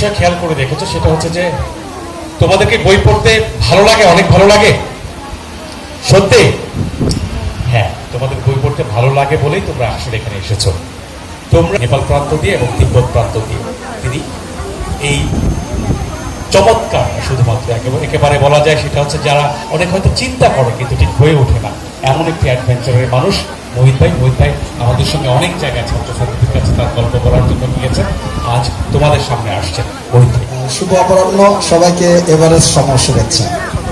বিষয় খেয়াল করে দেখেছ? সেটা হচ্ছে যে তোমাদেরকে বই পড়তে ভালো লাগে, অনেক ভালো লাগে? সত্যি? হ্যাঁ তোমাদের বই পড়তে ভালো লাগে বলেই তোমরা আসলে এখানে এসেছ। তোমরা নেপাল প্রান্ত দিয়ে এবং তিব্বত প্রান্ত দিয়ে। তিনি এই চমৎকার, শুধুমাত্র একেবারে একেবারে বলা যায় সেটা হচ্ছে যারা অনেক হয়তো চিন্তা করে, কিন্তু ঠিক হয়ে ওঠে না। এমন একটি অ্যাডভেঞ্চারের মানুষ মোহিত ভাই মোহিত ভাই, আমাদের সঙ্গে অনেক জায়গায় ছাত্রছাত্রীদের কাছে তার গল্প বলার জন্য গিয়েছেন। আজ তোমাদের সামনে আসছেন মোহিত ভাই। শুভ অপরাহ্ন, সবাইকে এভারেস্ট সমর শুভেচ্ছা।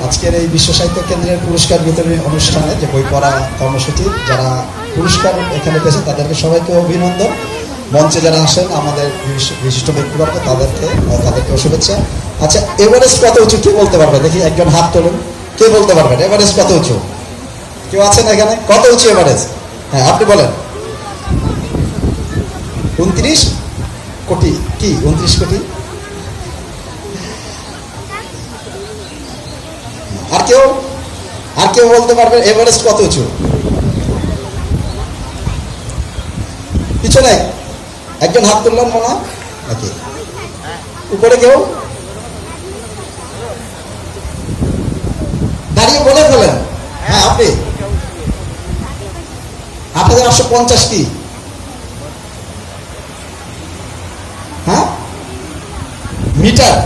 আজকের এই বিশ্ব সাহিত্য কেন্দ্রের পুরস্কার বিতরণী অনুষ্ঠানে যে বই পড়া কর্মসূচি, যারা পুরস্কার এখানে পেয়েছে, তাদেরকে সবাইকে অভিনন্দন। মঞ্চে যারা আসেন, আমাদের বিশিষ্ট- বিশিষ্ট ব্যক্তিবর্গ, তাদেরকে তাদেরকে শুভেচ্ছা। আচ্ছা এভারেস্ট কত উঁচু কে বলতে পারবে? দেখি একজন হাত তুলুন। কে বলতে পারবেন এভারেস্ট কত উঁচু। কেউ আছেন এখানে? কত উঁচু এভারেস্ট? হ্যাঁ আপনি বলেন। উনত্রিশ কোটি কি? উনত্রিশ কোটি? আর কেউ আর কেউ বলতে পারবেন, এভারেস্ট কত উঁচু? পিছনে একজন হাত তুললেন মনে নাকি? উপরে কেউ? দাঁড়িয়ে বলে ফেলেন। হ্যাঁ আপনি? আট হাজার আটশো পঞ্চাশ কি হ্যাঁ? মিটার।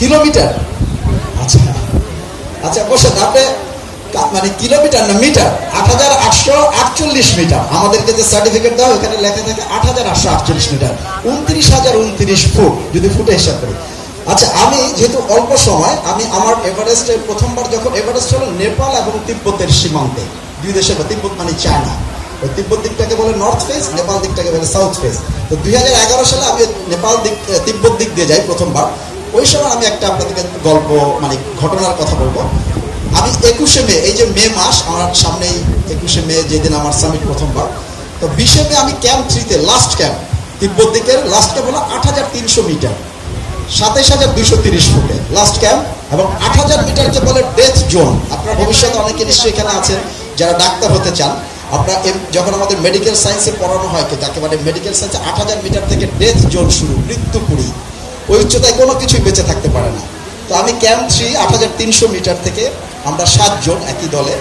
কিলোমিটার? আচ্ছা। আচ্ছা বসেন, আপনি মানে কিলোমিটার না, মিটার? আট হাজার আটশো আটচল্লিশ মিটার। আমাদেরকে যে সার্টিফিকেট দাও এখানে লেখা থাকে আট হাজার আটশো আটচল্লিশ মিটার। উনত্রিশ হাজার উনত্রিশ ফুট, যদি ফুটে হিসাব করি। আচ্ছা আমি যেহেতু অল্প সময়, আমি আমার এভারেস্টে প্রথমবার যখন এভারেস্ট হলো, নেপাল এবং তিব্বতের সীমান্তে। দুই দেশের তিব্বত মানে চায়না। ওই তিব্বত দিকটাকে বলে নর্থ ফেস নেপাল দিকটাকে বলে সাউথ ফেস তো দুই হাজার এগারো সালে আমি নেপাল দিক তিব্বত দিক দিয়ে যাই প্রথমবার। ওই সময় আমি একটা আপনাদেরকে গল্প মানে ঘটনার কথা বলব। আমি একুশে মে, এই যে মে মাস, আমার সামনেই একুশে মে যেদিন আমার সামিট প্রথমবার। তো বিশে মে আমি ক্যাম্প থ্রিতে লাস্ট ক্যাম্প তিব্বত দিকের লাস্ট ক্যাম্প হলো আট হাজার তিনশো মিটার। সাতাইশ হাজার দুশো তিরিশ ফুটে লাস্ট ক্যাম্প এবং আট হাজার মিটারকে বলে ডেথ জোন আপনার ভবিষ্যতে অনেকে নিশ্চয়ই এখানে আছেন। যারা ডাক্তার হতে চান, আপনার যখন আমাদের মেডিকেল সায়েন্সে পড়ানো হয় কিন্তু একেবারে মেডিকেল সায়েন্সে আট হাজার মিটার থেকে ডেথ জোন শুরু মৃত্যুপুরী ওই উচ্চতায় কোনো কিছুই বেঁচে থাকতে পারে না। তো আমি ক্যাম্প থ্রি আট হাজার তিনশো মিটার থেকে আমরা সাতজন একই দলে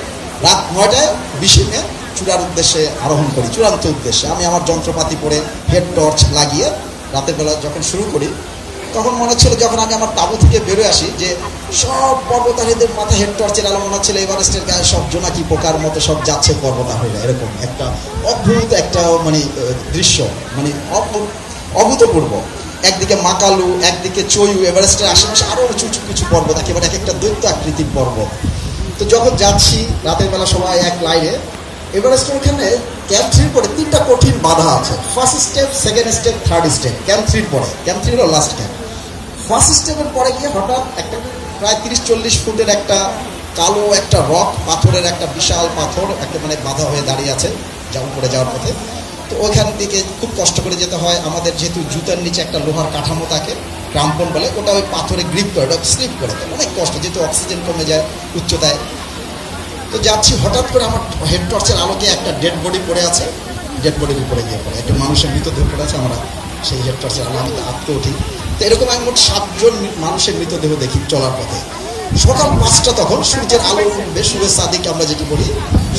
রাত নয়টায় বিশে মে চূড়ার উদ্দেশ্যে আরোহণ করি, চূড়ান্ত উদ্দেশ্যে। আমি আমার যন্ত্রপাতি পরে হেড টর্চ লাগিয়ে রাতের বেলা যখন শুরু করি, তখন মনে হচ্ছিল যখন আমি আমার তাবু থেকে বেরোয় আসি যে সব পর্বতারীদের মাথায় হেড টর্চের আলো মনে হচ্ছিল এভারেস্টের গায়ে, সব জোনাকি পোকার মতো সব যাচ্ছে পর্বতারীরা এরকম একটা অদ্ভুত একটা মানে দৃশ্য মানে অভূ- অভূতপূর্ব। একদিকে মাকালু, একদিকে চয়ু এভারেস্টের আশেপাশে আরও উঁচু উঁচু কিছু পর্বত, একেবারে এক একটা দৈত্য আকৃতির পর্বত। তো যখন যাচ্ছি, রাতের বেলা সবাই এক লাইনে, এভারেস্টের ওখানে ক্যাম্প থ্রির পরে তিনটা কঠিন বাধা আছে। First step, second step, third step, camp থ্রির পরে, ক্যাম্প থ্রি হলো লাস্ট ক্যাম্প। ফার্স্ট স্টেপের পরে গিয়ে হঠাৎ একটা প্রায় তিরিশ চল্লিশ ফুটের একটা কালো একটা রক, পাথরের একটা বিশাল পাথর একটা মানে বাধা হয়ে দাঁড়িয়ে আছে যেমন করে যাওয়ার পথে। তো ওইখান থেকে খুব কষ্ট করে যেতে হয়। আমাদের যেহেতু জুতার নিচে একটা লোহার কাঠামো থাকে, ক্রাম্পন বলে, ওটা ওই পাথরে গ্রিপ করে, ওটা স্লিপ করে দেয়। অনেক কষ্ট, যেহেতু অক্সিজেন কমে যায় উচ্চতায়। তো যাচ্ছি, হঠাৎ করে আমার হেড টর্চের আলোকে একটা ডেড বডি পড়ে আছে। ডেড বডির উপরে গিয়ে পড়ে, একটা মানুষের মৃতদেহ পড়ে আছে, আমরা সেই হেড টর্চের আলো আমি আঁকতে উঠি। তো এরকম আমি মোট সাতজন মানুষের মৃতদেহ দেখি চলার পথে। সকাল পাঁচটা তখন সূর্যের আলো উঠবে সূর্যের সাদিক আমরা যেটি বলি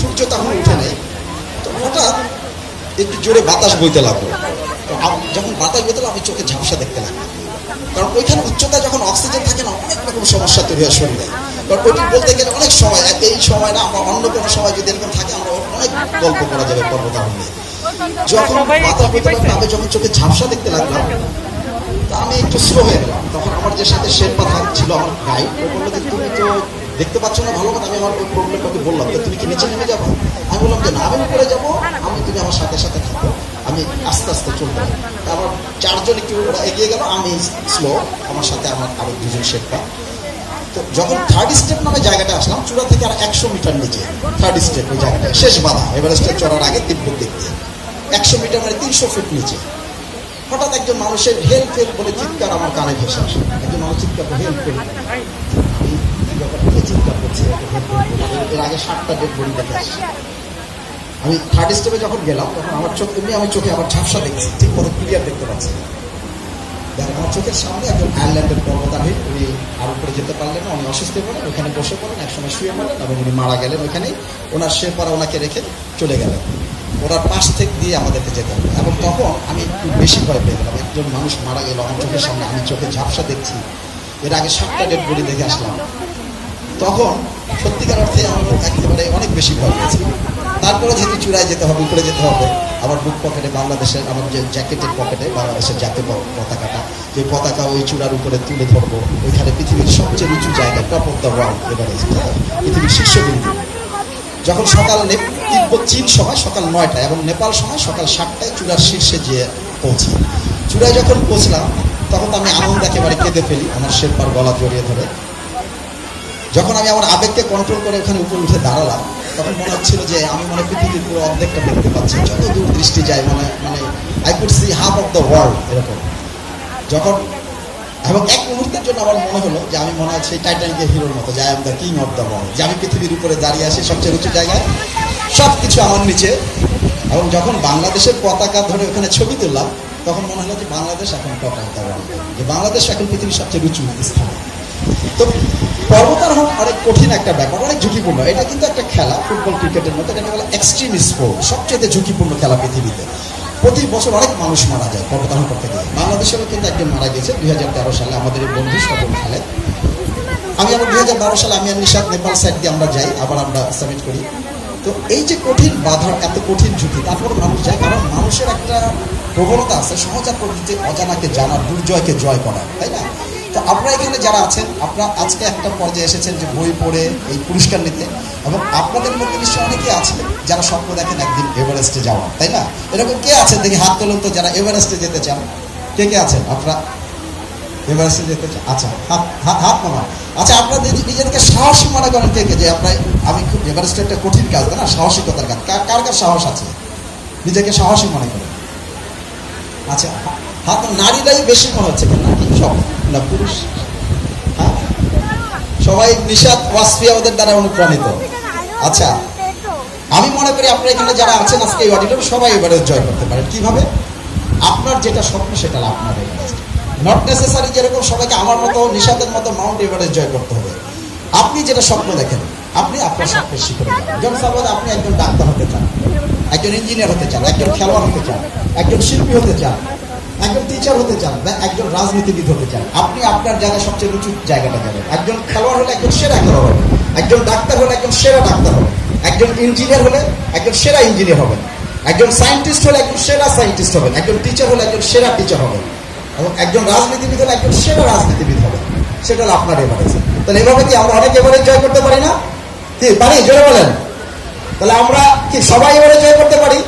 সূর্য তখন উঠে নেই। তো হঠাৎ একটু জোরে বাতাস বইতে লাগল। তো যখন বাতাস বইতে আমি চোখে ঝাপসা দেখতে লাগলাম। কারণ ওইখানে উচ্চতা যখন অক্সিজেন থাকে না অনেক রকম সমস্যা তৈরি হয় শরীরে। কারণ ওইটি বলতে গেলে অনেক সময় এই সময় না আমরা অন্য কোনো সময় যদি এরকম থাকে আমরা অনেক গল্প করা যাবে পর্বতারোহণ নিয়ে যখন মাথা পেতে লাগল আমি যখন চোখে ঝাপসা দেখতে লাগলাম আমি একটু স্লো হয়ে গেলাম। তখন আমার যে সাথে শেরপা ছিল আমার গাইড ও বলল যে, তুমি তো দেখতে পাচ্ছ না, ভালো কথা, আমি আমার প্রবলেমটাকে বললাম। যে তুমি কি নিচে নেমে যাব? আমি বললাম যে, না, আমি উপরে যাব। আমি তুমি আমার সাথে সাথে থাকো। আমি আস্তে আস্তে চলতে পারি আমার চারজন একটু ওরা এগিয়ে গেল, আমি স্লো আমার সাথে আমার আরও দুজন শেরপা। তো যখন থার্ড স্টেপ নামে জায়গাটা আসলাম, চূড়া থেকে আর একশো মিটার নিচে থার্ড স্টেপ ওই জায়গাটা শেষ বাধা এভারেস্টের চড়ার আগে তিব্বত দেখতে একশো মিটার মানে তিনশো ফুট নিচে। হঠাৎ একজন মানুষের হেল্প হেল্প বলে চিৎকার আমার কানে ভেসে আসে। একজন মানুষ চিৎকার করে হেল্প আমি চিৎকার করছি। এর আগে সাতটা ডেড বডি দেখে আসছি। আমি থার্ড স্টেপে যখন গেলাম, তখন আমার চোখ, এমনি আমি চোখে আবার ঝাপসা দেখছি, ঠিক মতো ক্লিয়ার দেখতে পাচ্ছি। না। দেখেন আমার চোখের সামনে একজন আয়ারল্যান্ডের পর্বতারোহী উনি আর উপরে যেতে পারলেন না, উনি অসুস্থ পড়েন ওখানে বসে পড়েন একসময় শুয়ে পড়েন এবং উনি মারা গেলেন ওখানেই ওনার সে পরে ওনাকে রেখে চলে গেলেন। ওনার পাশ থেকে দিয়ে আমাদেরকে যেতে হবে। এবং তখন আমি একটু বেশি ভয় পেয়ে গেলাম। একজন মানুষ মারা গেল, আমার চোখের সামনে আমি চোখে ঝাপসা দেখছি। এর আগে সাতটা ডেড বডি দেখে আসলাম। তখন সত্যিকার অর্থে আমার একেবারে অনেক বেশি ভয় পেয়েছি। তারপরে যেহেতু চূড়ায় যেতে হবে, উপরে যেতে হবে আমার বুক পকেটে বাংলাদেশের আমার যে জ্যাকেটের পকেটে বাংলাদেশের জাতীয় পতাকাটা, যে পতাকা ওই চূড়ার উপরে তুলে ধরবো, ওইখানে পৃথিবীর সবচেয়ে উঁচু জায়গা টপ অফ দ্য ওয়ার্ল্ড এবারে পৃথিবীর শীর্ষবিন্দু যখন সকাল তিব্বত চীন সময় সকাল নয়টায় এবং নেপাল সময় সকাল সাতটায় চূড়ার শীর্ষে যেয়ে পৌঁছি। চূড়ায় যখন পৌঁছলাম, তখন তো আমি আনন্দ একেবারে কেঁদে ফেলি, আমার শেরপার গলা জড়িয়ে ধরে। যখন আমি আমার আবেগকে কন্ট্রোল করে ওখানে উপরে উঠে দাঁড়ালাম, তখন মনে হচ্ছিল যে আমি মনে পৃথিবীর পুরো অর্ধেকটা দেখতে পাচ্ছি, যত দূর দৃষ্টি যায় মানে মানে I could see half of the world এরকম। যখন এবং এক মুহূর্তের জন্য আমার মনে হলো যে আমি মনে সেই টাইটানিকের হিরোর মতো, যে I the king of the world যে আমি পৃথিবীর উপরে দাঁড়িয়ে আসি সবচেয়ে উঁচু জায়গায়। সব কিছু আমার নিচে। এবং যখন বাংলাদেশের পতাকা ধরে ওখানে ছবি তুললাম, তখন মনে হলো যে বাংলাদেশ এখন টপ অফ দ্য ওয়ার্ল্ড যে বাংলাদেশ এখন পৃথিবীর সবচেয়ে উঁচু স্থান। তো পর্বতারোহণ অনেক কঠিন একটা ব্যাপার, অনেক ঝুঁকিপূর্ণ। এটা কিন্তু একটা খেলা, ফুটবল, ক্রিকেটের মতো, এটা বলে এক্সট্রিম স্পোর্ট সবচেয়ে ঝুঁকিপূর্ণ খেলা পৃথিবীতে। প্রতি বছর অনেক মানুষ মারা যায় পর্বতারোহণ করতে গিয়ে বাংলাদেশেরও কিন্তু একজন মারা গেছে দুই হাজার তেরো সালে আমাদের এই বন্ধু স্বপন খালেদ আমি আমার দুই সালে আমি আর নিশাদ নেপাল সাইড দিয়ে আমরা যাই, আবার আমরা সাবমিট করি। তো এই যে কঠিন বাধা, এত কঠিন ঝুঁকি তারপর মানুষ যায়, কারণ মানুষের একটা প্রবণতা আছে সহজাত প্রকৃতি অজানাকে জানার দুর্জয়কে জয় করা, তাই না? তো আপনারা এখানে যারা আছেন, আপনারা আজকে একটা পর্যায়ে এসেছেন যে বই পড়ে, এই পুরস্কার নিতে। এবং আপনাদের মধ্যে নিশ্চয়ই অনেকে আছে যারা স্বপ্ন দেখেন একদিন এভারেস্টে যাওয়া তাই না? এরকম কে আছেন দেখি হাত তোলেন তো যারা এভারেস্টে যেতে চান? কে কে আছেন? আপনারা? এভারেস্টে যেতে চান? আচ্ছা হাত হাত নামা আচ্ছা আপনারা যদি নিজেদেরকে সাহসী মনে করেন কে কে? যে আপনার আমি খুব এভারেস্টে একটা কঠিন কাজ না? সাহসিকতার কাজ। কার কার সাহস আছে? নিজেকে সাহসী মনে করেন। আচ্ছা হাত নারীরাই বেশি মনে হচ্ছে কেন? নাকি সব? না, পুরুষ? হ্যাঁ? সবাই নিশাদ ওয়াসফিয়া ওদের দ্বারা অনুপ্রাণিত। আচ্ছা আমি মনে করি আপনারা এখানে যারা আছেন আজকে এই অডিটর সবাই এবারে জয় করতে পারেন। কীভাবে? আপনার যেটা স্বপ্ন, সেটা আপনার নট নেসেসারি যেরকম সবাইকে আমার মতো নিশাদের মতো মাউন্ট এভারেস্ট জয় করতে হবে। আপনি যেটা স্বপ্ন দেখেন, আপনি আপনার স্বপ্নের শিখরে যেমন সাপোজ আপনি একজন ডাক্তার হতে চান, একজন ইঞ্জিনিয়ার হতে চান, একজন খেলোয়াড় হতে চান, একজন শিল্পী হতে চান। একজন টিচার হতে চান বা একজন রাজনীতিবিদ হতে চান, আপনি আপনার জায়গায় সবচেয়ে উঁচু জায়গাটা যাবেন একজন খেলোয়াড় হলে একজন সেরা খেলোয়াড় হবে, একজন ডাক্তার হলে একজন সেরা ডাক্তার হবে, একজন ইঞ্জিনিয়ার হলে একজন সেরা ইঞ্জিনিয়ার হবেন, একজন সায়েন্টিস্ট হলে একজন সেরা সায়েন্টিস্ট হবেন, একজন টিচার হলে একজন সেরা টিচার হবেন, এবং একজন রাজনীতিবিদ হলে একজন সেরা রাজনীতিবিদ হবে সেটা হলো আপনার এভারেজ তাহলে এভাবে কি আমরা অনেক এভারেজ জয় করতে পারি না? কি, পারি? জোরে বলেন। তাহলে আমরা কি সবাই এবারে জয় করতে পারি?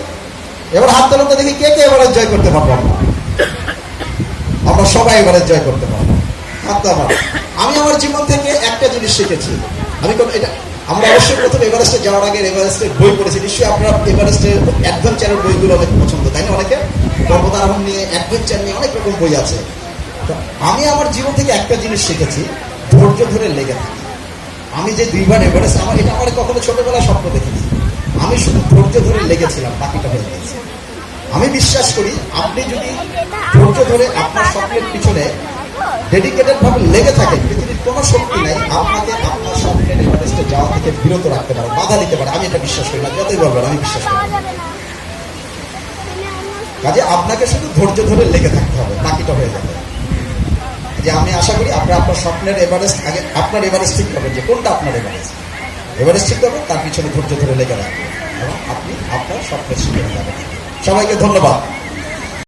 এবার হাত তোলো তো দেখি কে কে এবারে জয় করতে পারব আমরা। সবাই এবারে জয় করতে পারব। আমি আমার জীবন থেকে একটা জিনিস শিখেছি। আমি কোন এটা আমরা অবশ্যই প্রথম এভারেস্টে যাওয়ার আগে এভারেস্টের বই পড়েছি। নিশ্চয়ই আপনারা এভারেস্টের অ্যাডভেঞ্চারের বইগুলো অনেক পছন্দ, তাই না অনেকে? পর্বতারোহণ নিয়ে অ্যাডভেঞ্চার নিয়ে অনেক রকম বই আছে। তো আমি আমার জীবন থেকে একটা জিনিস শিখেছি, ধৈর্য ধরে লেগে থাকি। আমি যে দুইবার এভারেস্ট আমার এটা আমার কখনো ছোটবেলায় স্বপ্ন দেখিনি আমি শুধু ধৈর্য ধরে লেগেছিলাম, বাকিটা হয়ে গেছে। আমি বিশ্বাস করি আপনি যদি ধৈর্য ধরে আপনার স্বপ্নের পিছনে ডেডিকেটেড ভাবে লেগে থাকেন, পৃথিবীর কোনো শক্তি নাই, আপনাকে আপনার স্বপ্নের এভারেস্টে যাওয়া থেকে বিরত রাখতে পারে, বাধা দিতে পারে। আমি এটা বিশ্বাস করি না, যতই বলবেন, আমি বিশ্বাস করি। কাজে আপনাকে শুধু ধৈর্য ধরে লেগে থাকতে হবে, বাকিটা হয়ে যাবে। যে আমি আশা করি আপনার আপনার স্বপ্নের এভারেস্ট আগে, আপনার এভারেস্ট ঠিক করবেন যে কোনটা আপনার এভারেস্ট। এভারেস্ট ঠিক করবেন, তার পিছনে ধৈর্য ধরে লেগে রাখবেন। এবং আপনি আপনার স্বপ্নের শিখে যাবেন। সবাইকে ধন্যবাদ।